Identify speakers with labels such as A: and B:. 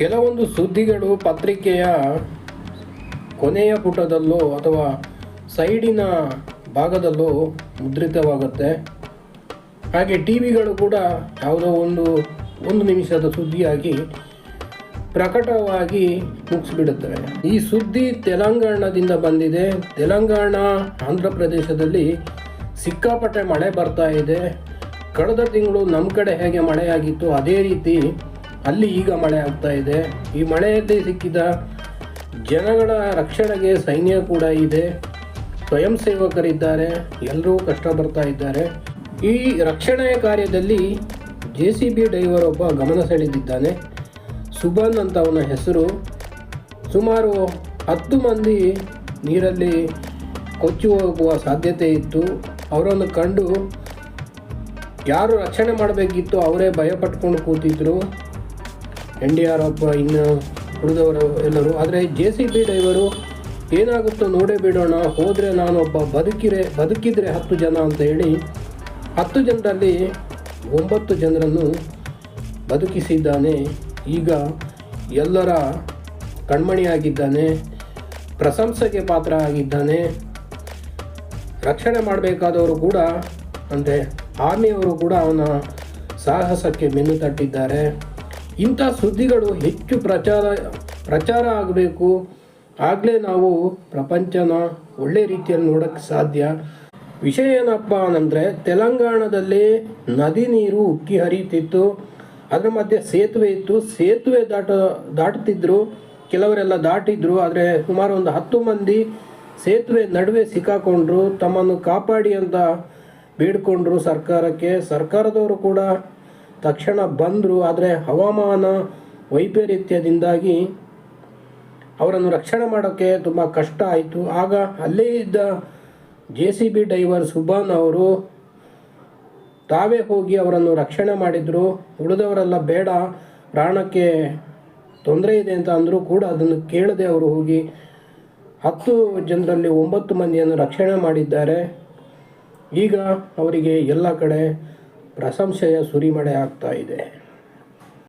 A: ಕೆಲವೊಂದು ಸುದ್ದಿಗಳು ಪತ್ರಿಕೆಯ ಕೊನೆಯ ಪುಟದಲ್ಲೋ ಅಥವಾ ಸೈಡಿನ ಭಾಗದಲ್ಲೋ ಮುದ್ರಿತವಾಗುತ್ತೆ. ಹಾಗೆ ಟಿ ವಿಗಳು ಕೂಡ ಯಾವುದೋ ಒಂದು ಒಂದು ನಿಮಿಷದ ಸುದ್ದಿಯಾಗಿ ಪ್ರಕಟವಾಗಿ ಮುಗಿಸ್ಬಿಡುತ್ತವೆ. ಈ ಸುದ್ದಿ ತೆಲಂಗಾಣದಿಂದ ಬಂದಿದೆ. ತೆಲಂಗಾಣ, ಆಂಧ್ರ ಪ್ರದೇಶದಲ್ಲಿ ಸಿಕ್ಕಾಪಟ್ಟೆ ಮಳೆ ಬರ್ತಾ ಇದೆ. ಕಳೆದ ತಿಂಗಳು ನಮ್ಮ ಕಡೆ ಹೇಗೆ ಮಳೆಯಾಗಿತ್ತು, ಅದೇ ರೀತಿ ಅಲ್ಲಿ ಈಗ ಮಳೆ ಆಗ್ತಾ ಇದೆ. ಈ ಮಳೆಯಲ್ಲಿ ಸಿಕ್ಕಿದ ಜನಗಳ ರಕ್ಷಣೆಗೆ ಸೈನ್ಯ ಕೂಡ ಇದೆ. ಸ್ವಯಂ ಸೇವಕರಿದ್ದಾರೆ. ಎಲ್ಲರೂ ಕಷ್ಟ ಬರ್ತಾ ಇದ್ದಾರೆ. ಈ ರಕ್ಷಣೆಯ ಕಾರ್ಯದಲ್ಲಿ ಜೆ ಸಿ ಬಿ ಡ್ರೈವರ್ ಒಬ್ಬ ಗಮನ ಸೆಳೆದಿದ್ದಾನೆ. ಸುಬನ್ ಅಂತ ಅವನ ಹೆಸರು. ಸುಮಾರು ಹತ್ತು ಮಂದಿ ನೀರಲ್ಲಿ ಕೊಚ್ಚಿ ಹೋಗುವ ಸಾಧ್ಯತೆ ಇತ್ತು. ಅವರನ್ನು ಕಂಡು ಯಾರು ರಕ್ಷಣೆ ಮಾಡಬೇಕಿತ್ತು ಅವರೇ ಭಯಪಟ್ಕೊಂಡು ಕೂತಿದ್ರು. ಎನ್ ಡಿ ಆರ್ ಎಫ್ ಇನ್ನು ಉಳಿದವರು ಎಲ್ಲರೂ. ಆದರೆ ಜೆ ಸಿ ಬಿ ಡ್ರೈವರು ಏನಾಗುತ್ತೋ ನೋಡೇ ಬಿಡೋಣ. ಹೋದರೆ ನಾನೊಬ್ಬ ಬದುಕಿರೆ, ಬದುಕಿದರೆ ಹತ್ತು ಜನ ಅಂತ ಹೇಳಿ ಹತ್ತು ಜನರಲ್ಲಿ ಒಂಬತ್ತು ಜನರನ್ನು ಬದುಕಿಸಿದ್ದಾನೆ. ಈಗ ಎಲ್ಲರ ಕಣ್ಮಣಿಯಾಗಿದ್ದಾನೆ, ಪ್ರಶಂಸೆಗೆ ಪಾತ್ರ ಆಗಿದ್ದಾನೆ. ರಕ್ಷಣೆ ಮಾಡಬೇಕಾದವರು ಕೂಡ ಅಂದರೆ ಆರ್ಮಿಯವರು ಕೂಡ ಅವನ ಸಾಹಸಕ್ಕೆ ಮೆನ್ನು ತಟ್ಟಿದ್ದಾರೆ. ಇಂಥ ಸುದ್ದಿಗಳು ಹೆಚ್ಚು ಪ್ರಚಾರ ಪ್ರಚಾರ ಆಗಬೇಕು. ಆಗಲೇ ನಾವು ಪ್ರಪಂಚನ ಒಳ್ಳೆ ರೀತಿಯಲ್ಲಿ ನೋಡೋಕ್ಕೆ ಸಾಧ್ಯ. ವಿಷಯ ಏನಪ್ಪ ಅಂದರೆ, ತೆಲಂಗಾಣದಲ್ಲಿ ನದಿ ನೀರು ಉಕ್ಕಿ ಹರಿಯುತ್ತಿತ್ತು. ಅದರ ಮಧ್ಯೆ ಸೇತುವೆ ಇತ್ತು. ಸೇತುವೆ ದಾಟ, ದಾಟ್ತಿದ್ರು. ಕೆಲವರೆಲ್ಲ ದಾಟಿದ್ರು, ಆದರೆ ಸುಮಾರು ಒಂದು ಹತ್ತು ಮಂದಿ ಸೇತುವೆ ನಡುವೆ ಸಿಕ್ಕಾಕೊಂಡ್ರು. ತಮ್ಮನ್ನು ಕಾಪಾಡಿ ಅಂತ ಬೇಡಿಕೊಂಡ್ರು ಸರ್ಕಾರಕ್ಕೆ. ಸರ್ಕಾರದವರು ಕೂಡ ತಕ್ಷಣ ಬಂದರು, ಆದರೆ ಹವಾಮಾನ ವೈಪರೀತ್ಯದಿಂದಾಗಿ ಅವರನ್ನು ರಕ್ಷಣೆ ಮಾಡೋಕ್ಕೆ ತುಂಬ ಕಷ್ಟ ಆಯಿತು. ಆಗ ಅಲ್ಲೇ ಇದ್ದ J C B driver Suban ಅವರು ತಾವೇ ಹೋಗಿ ಅವರನ್ನು ರಕ್ಷಣೆ ಮಾಡಿದರು. ಉಳಿದವರೆಲ್ಲ ಬೇಡ ಪ್ರಾಣಕ್ಕೆ ತೊಂದರೆ ಇದೆ ಅಂತ ಅಂದರೂ ಕೂಡ ಅದನ್ನು ಕೇಳದೆ ಅವರು ಹೋಗಿ ಹತ್ತು ಜನರಲ್ಲಿ ಒಂಬತ್ತು ಮಂದಿಯನ್ನು ರಕ್ಷಣೆ ಮಾಡಿದ್ದಾರೆ. ಈಗ ಅವರಿಗೆ ಎಲ್ಲ ಕಡೆ ಪ್ರಶಂಸೆಯ ಸುರಿಮಳೆ ಆಗ್ತಾ ಇದೆ.